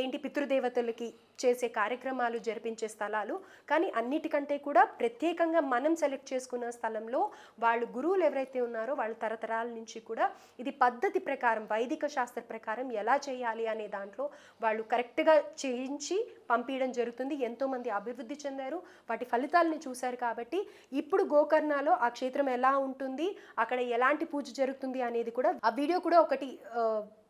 ఏంటి పితృదేవతలకి చేసే కార్యక్రమాలు జరిపించే స్థలాలు. కానీ అన్నిటికంటే కూడా ప్రత్యేకంగా మనం సెలెక్ట్ చేసుకున్న స్థలంలో వాళ్ళు గురువులు ఎవరైతే ఉన్నారో వాళ్ళ తరతరాల నుంచి కూడా ఇది పద్ధతి ప్రకారం వైదిక శాస్త్ర ప్రకారం ఎలా చేయాలి అనే దాంట్లో వాళ్ళు కరెక్ట్గా చేయించి పంపించడం జరుగుతుంది. ఎంతోమంది అభివృద్ధి చెందారు. వాటి ఫలితాలను చూశారు కాబట్టి ఇప్పుడు గోకర్ణలో ఆ క్షేత్రం ఎలా ఉంటుంది అక్కడ ఎలాంటి పూజ జరుగుతుంది అనేది కూడా ఆ వీడియో కూడా ఒకటి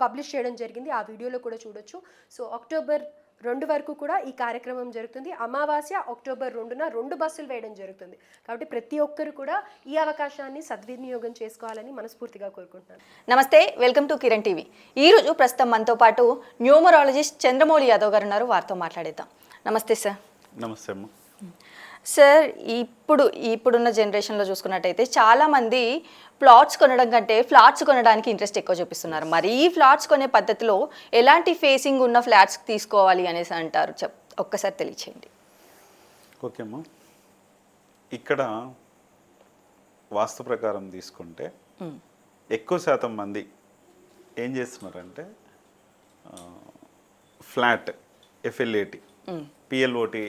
పబ్లిష్ చేయడం జరిగింది. ఆ వీడియోలో కూడా చూడొచ్చు. సో అక్టోబర్ రెండు వరకు కూడా ఈ కార్యక్రమం జరుగుతుంది. అమావాస్య అక్టోబర్ రెండున రెండు బస్సులు వేయడం జరుగుతుంది. కాబట్టి ప్రతి ఒక్కరు కూడా ఈ అవకాశాన్ని సద్వినియోగం చేసుకోవాలని మనస్ఫూర్తిగా కోరుకుంటున్నాను. నమస్తే వెల్కమ్ టు కిరణ్ టీవీ. ఈ రోజు ప్రస్తుతం మనతో పాటు న్యూమరాలజిస్ట్ చంద్రమౌళి యాదవ్ గారు ఉన్నారు. వారితో మాట్లాడేద్దాం. నమస్తే సార్. నమస్తే అమ్మ. సార్ ఇప్పుడు ఇప్పుడున్న జనరేషన్లో చూసుకున్నట్టయితే చాలా మంది ప్లాట్స్ కొనడం కంటే ఫ్లాట్స్ కొనడానికి ఇంట్రెస్ట్ ఎక్కువ చూపిస్తున్నారు. మరి ఈ ఫ్లాట్స్ కొనే పద్ధతిలో ఎలాంటి ఫేసింగ్ ఉన్న ఫ్లాట్స్ తీసుకోవాలి అనేసి అంటారు? చెప్ ఒక్కసారి తెలియచేయండి. ఓకే అమ్మా. ఇక్కడ వాస్తు ప్రకారం తీసుకుంటే ఎక్కువ శాతం మంది ఏం చేస్తున్నారంటే ఫ్లాట్ ఎఫ్ఎల్ఏటి పిఎల్ఓటి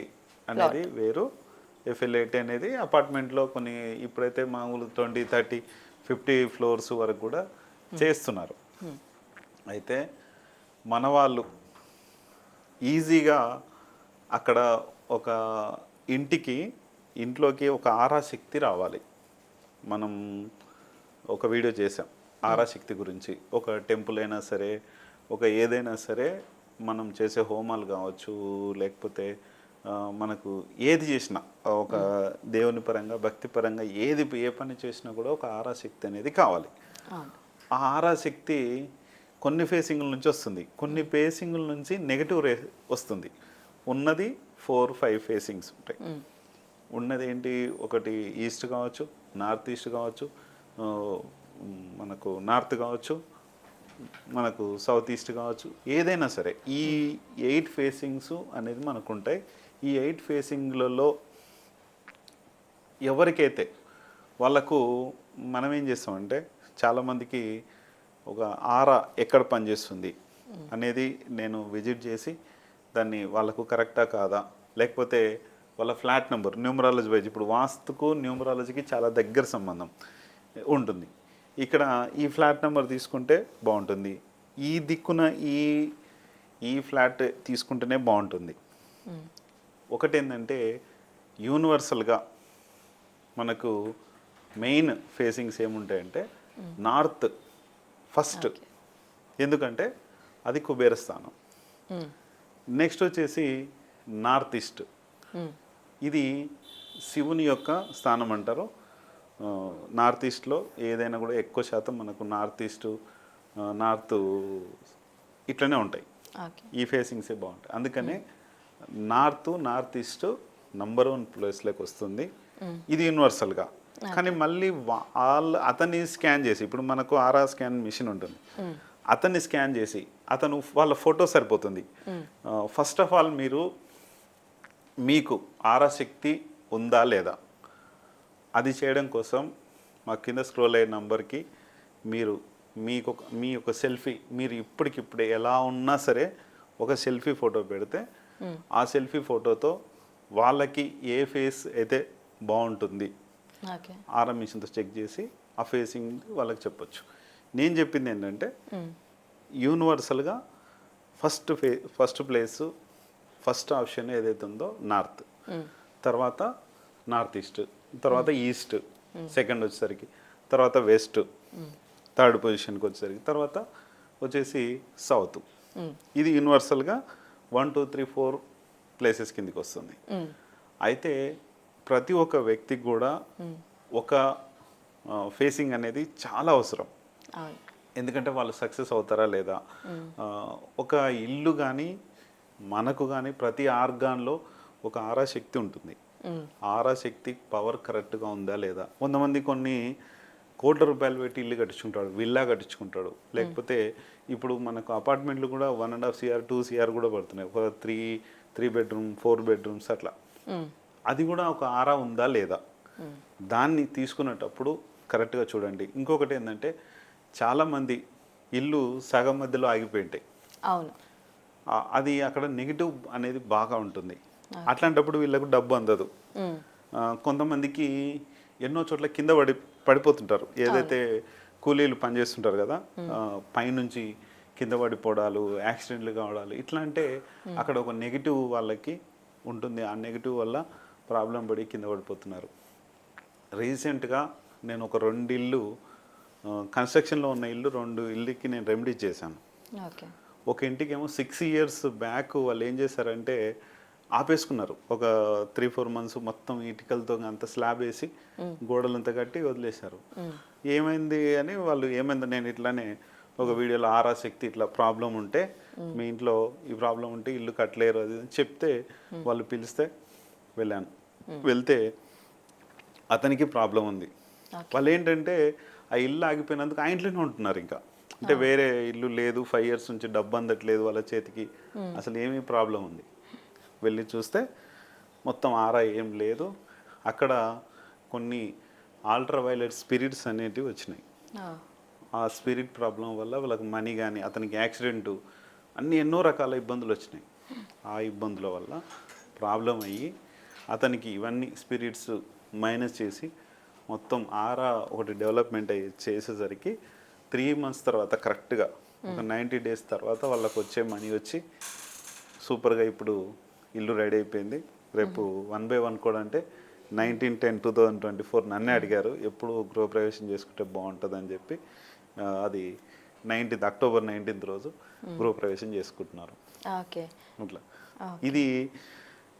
అనేది వేరు. ఎఫ్ఎల్ఏటి అనేది అపార్ట్మెంట్లో కొన్ని ఇప్పుడైతే మామూలు ట్వంటీ థర్టీ ఫిఫ్టీ ఫ్లోర్స్ వరకు కూడా చేస్తున్నారు. అయితే మన వాళ్ళు ఈజీగా అక్కడ ఒక ఇంటికి ఇంట్లోకి ఒక ఆరాశక్తి రావాలి. మనం ఒక వీడియో చేసాం ఆరాశక్తి గురించి. ఒక టెంపుల్ అయినా సరే ఒక ఏదైనా సరే మనం చేసే హోమాలు కావచ్చు లేకపోతే మనకు ఏది చేసినా ఒక దేవుని పరంగా భక్తి పరంగా ఏది ఏ పని చేసినా కూడా ఒక ఆరాశక్తి అనేది కావాలి. ఆ ఆరాశక్తి కొన్ని ఫేసింగ్ల నుంచి వస్తుంది. కొన్ని ఫేసింగ్ల నుంచి నెగటివ్ రే వస్తుంది. ఉన్నది ఫోర్ ఫైవ్ ఫేసింగ్స్ ఉంటాయి. ఉన్నది ఏంటి? ఒకటి ఈస్ట్ కావచ్చు నార్త్ ఈస్ట్ కావచ్చు మనకు నార్త్ కావచ్చు మనకు సౌత్ ఈస్ట్ కావచ్చు ఏదైనా సరే ఈ ఎయిట్ ఫేసింగ్స్ అనేది మనకు ఉంటాయి. ఈ ఎయిట్ ఫేసింగ్లలో ఎవరికైతే వాళ్ళకు మనం ఏం చేస్తామంటే చాలామందికి ఒక ఆరా ఎక్కడ పనిచేస్తుంది అనేది నేను విజిట్ చేసి దాన్ని వాళ్ళకు కరెక్టా కాదా? లేకపోతే వాళ్ళ ఫ్లాట్ నెంబర్ న్యూమరాలజీ వైజ్ ఇప్పుడు వాస్తుకు న్యూమరాలజీకి చాలా దగ్గర సంబంధం ఉంటుంది. ఇక్కడ ఈ ఫ్లాట్ నెంబర్ తీసుకుంటే బాగుంటుంది. ఈ దిక్కున ఈ ఈ ఫ్లాట్ తీసుకుంటేనే బాగుంటుంది. ఒకటి ఏంటంటే యూనివర్సల్గా మనకు మెయిన్ ఫేసింగ్స్ ఏముంటాయంటే నార్త్ ఫస్ట్. ఎందుకంటే అది కుబేర స్థానం. నెక్స్ట్ వచ్చేసి నార్త్ ఈస్ట్. ఇది శివుని యొక్క స్థానం అంటారు. నార్త్ ఈస్ట్లో ఏదైనా కూడా ఎక్కువ శాతం మనకు నార్త్ ఈస్ట్ నార్త్ ఇట్లనే ఉంటాయి. ఈ ఫేసింగ్సే బాగుంటాయి. అందుకనే north north east number one ప్లేస్లోకి వస్తుంది. ఇది యూనివర్సల్గా కానీ మళ్ళీ వాళ్ళ అతన్ని స్కాన్ చేసి ఇప్పుడు మనకు ఆర్ఆర్ స్కాన్ మిషన్ ఉంటుంది. అతన్ని స్కాన్ చేసి అతను వాళ్ళ ఫోటో సరిపోతుంది. ఫస్ట్ ఆఫ్ ఆల్ మీరు మీకు ఆరాశక్తి ఉందా లేదా? అది చేయడం కోసం మా కింద స్క్రోల్ అయ్యే నంబర్కి మీరు మీకు మీ యొక్క సెల్ఫీ మీరు ఇప్పటికిప్పుడే ఎలా ఉన్నా సరే ఒక సెల్ఫీ ఫోటో పెడితే ఆ సెల్ఫీ ఫోటోతో వాళ్ళకి ఏ ఫేస్ అయితే బాగుంటుంది ఆర్ఎం మిషన్తో చెక్ చేసి ఆ ఫేసింగ్ వాళ్ళకి చెప్పొచ్చు. నేను చెప్పింది ఏంటంటే యూనివర్సల్గా ఫస్ట్ ఫే ఫస్ట్ ప్లేస్ ఫస్ట్ ఆప్షన్ ఏదైతే ఉందో నార్త్. తర్వాత నార్త్ ఈస్ట్ తర్వాత ఈస్ట్ సెకండ్ వచ్చేసరికి తర్వాత వెస్ట్ థర్డ్ పొజిషన్కి వచ్చేసరికి తర్వాత వచ్చేసి సౌత్. ఇది యూనివర్సల్గా one two three four places కిందికి వస్తుంది. అయితే ప్రతి ఒక్క వ్యక్తికి కూడా ఒక ఫేసింగ్ అనేది చాలా అవసరం. ఎందుకంటే వాళ్ళు సక్సెస్ అవుతారా లేదా? ఒక ఇల్లు కానీ మనకు కానీ ప్రతి ఆర్గాన్లో ఒక ఆరా శక్తి ఉంటుంది. ఆరా శక్తి పవర్ కరెక్ట్గా ఉందా లేదా? కొంతమంది కొన్ని కోట్ల రూపాయలు పెట్టి ఇల్లు కట్టించుకుంటాడు విల్లా కట్టించుకుంటాడు. లేకపోతే ఇప్పుడు మనకు అపార్ట్మెంట్లు కూడా one and half CR two CR కూడా పడుతున్నాయి. ఒక three three bedroom four bedrooms అట్లా. అది కూడా ఒక ఆరా ఉందా లేదా? దాన్ని తీసుకునేటప్పుడు కరెక్ట్గా చూడండి. ఇంకొకటి ఏంటంటే చాలామంది ఇల్లు సగం మధ్యలో ఆగిపోయి ఉంటాయి అవును అది అక్కడ నెగిటివ్ అనేది బాగా ఉంటుంది. అట్లాంటప్పుడు వీళ్ళకు డబ్బు అందదు. కొంతమందికి ఎన్నో చోట్ల కింద పడి పడిపోతుంటారు. ఏదైతే కూలీలు పనిచేస్తుంటారు కదా పైనుంచి కింద పడిపోవడాలు యాక్సిడెంట్లు కావడాలు ఇట్లా అంటే అక్కడ ఒక నెగిటివ్ వాళ్ళకి ఉంటుంది. ఆ నెగిటివ్ వల్ల ప్రాబ్లం పడి కింద పడిపోతున్నారు. రీసెంట్గా నేను ఒక రెండు ఇల్లు కన్స్ట్రక్షన్లో ఉన్న ఇల్లు రెండు ఇల్లుకి నేను రెమెడీ చేశాను. ఒక ఇంటికి ఏమో సిక్స్ ఇయర్స్ బ్యాక్ వాళ్ళు ఏం చేశారంటే ఆపేసుకున్నారు. ఒక త్రీ ఫోర్ మంత్స్ మొత్తం ఇటుకలతో అంత స్లాబ్ వేసి గోడలంతా కట్టి వదిలేశారు. ఏమైంది అని వాళ్ళు ఏమైంది నేను ఇట్లానే ఒక వీడియోలో ఆరా శక్తి ఇట్లా ప్రాబ్లం ఉంటే మీ ఇంట్లో ఈ ప్రాబ్లం ఉంటే ఇల్లు కట్టలేరు అది చెప్తే వాళ్ళు పిలిస్తే వెళ్ళాను. వెళ్తే అతనికి ప్రాబ్లం ఉంది. వాళ్ళు ఏంటంటే ఆ ఇల్లు ఆగిపోయినందుకు ఆ ఇంట్లోనే ఉంటున్నారు ఇంకా. అంటే వేరే ఇల్లు లేదు ఫైవ్ ఇయర్స్ నుంచి డబ్బు అందట్లేదు వాళ్ళ చేతికి. అసలు ఏమీ ప్రాబ్లం ఉంది. వెళ్ళి చూస్తే మొత్తం ఆరా ఏం లేదు. అక్కడ కొన్ని అల్ట్రా వైలెట్ స్పిరిట్స్ అనేటివి వచ్చినాయి. ఆ. ఆ స్పిరిట్ ప్రాబ్లం వల్ల వాళ్ళకి మనీ కానీ అతనికి యాక్సిడెంట్ అన్ని ఎన్నో రకాల ఇబ్బందులు వచ్చినాయి. ఆ ఇబ్బందుల వల్ల ప్రాబ్లం అయ్యి అతనికి ఇవన్నీ స్పిరిట్స్ మైనస్ చేసి మొత్తం ఆరా ఒకటి డెవలప్మెంట్ అయ్యి చేసేసరికి త్రీ మంత్స్ తర్వాత కరెక్ట్గా ఒక నైంటీ డేస్ తర్వాత వాళ్ళకి వచ్చే మనీ వచ్చి సూపర్గా ఇప్పుడు ఇల్లు రెడీ అయిపోయింది. రేపు వన్ బై వన్ కూడా అంటే nineteen ten two thousand twenty four నన్నే అడిగారు ఎప్పుడు గృహప్రవేశం చేసుకుంటే బాగుంటుంది అని చెప్పి అది నైన్టీన్త్ అక్టోబర్ నైన్టీన్త్ రోజు గృహప్రవేశం చేసుకుంటున్నారు. ఓకే. ఇట్లా ఇది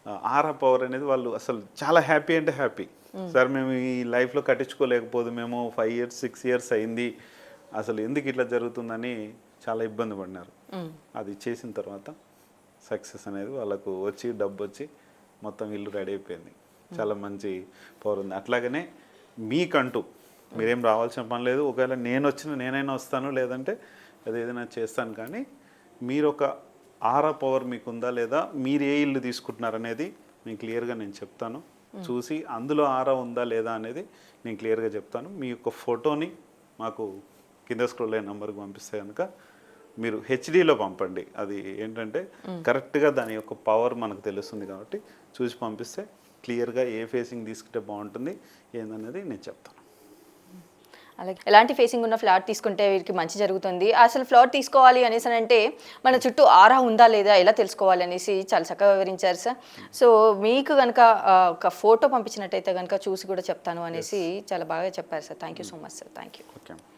ఆ, ఆరా పవర్ అనేది వాళ్ళు అసలు చాలా హ్యాపీ అంటే హ్యాపీ సార్ మేము ఈ లైఫ్లో కట్టించుకోలేకపోదు మేము ఫైవ్ ఇయర్స్ సిక్స్ ఇయర్స్ అయింది. అసలు ఎందుకు ఇట్లా జరుగుతుందని చాలా ఇబ్బంది పడినారు. ఉమ్. అది చేసిన తర్వాత సక్సెస్ అనేది వాళ్ళకు వచ్చి డబ్బు వచ్చి మొత్తం ఇల్లు రెడీ అయిపోయింది. చాలా మంచి పవర్ ఉంది. అట్లాగనే మీకంటూ మీరేం రావాల్సిన పని లేదు. ఒకవేళ నేను వచ్చిన నేనైనా వస్తాను లేదంటే అది ఏదైనా చేస్తాను కానీ మీరు ఒక ఆరా పవర్ మీకు ఉందా లేదా మీరు ఏ ఇల్లు తీసుకుంటున్నారనేది నేను క్లియర్గా నేను చెప్తాను. చూసి అందులో ఆరా ఉందా లేదా అనేది నేను క్లియర్గా చెప్తాను. మీ యొక్క ఫోటోని మాకు కింద స్క్రోల్ అయిన నెంబర్కి పంపిస్తే కనుక మీరు హెచ్డీలో పంపండి. అది ఏంటంటే కరెక్ట్గా దాని యొక్క పవర్ మనకు తెలుస్తుంది కాబట్టి చూసి పంపిస్తే క్లియర్గా ఏ ఫేసింగ్ తీసుకుంటే బాగుంటుంది ఏందనేది నేను చెప్తాను. అలాగే ఎలాంటి ఫేసింగ్ ఉన్న ఫ్లాట్ తీసుకుంటే వీరికి మంచి జరుగుతుంది. అసలు ఫ్లాట్ తీసుకోవాలి అనేసి అని అంటే మన చుట్టూ ఆరా ఉందా లేదా ఎలా తెలుసుకోవాలి అనేసి చాలా చక్కగా వివరించారు సార్. సో మీకు కనుక ఒక ఫోటో పంపించినట్టయితే కనుక చూసి కూడా చెప్తాను అనేసి చాలా బాగా చెప్పారు sir. Thank you so much sir thank you okay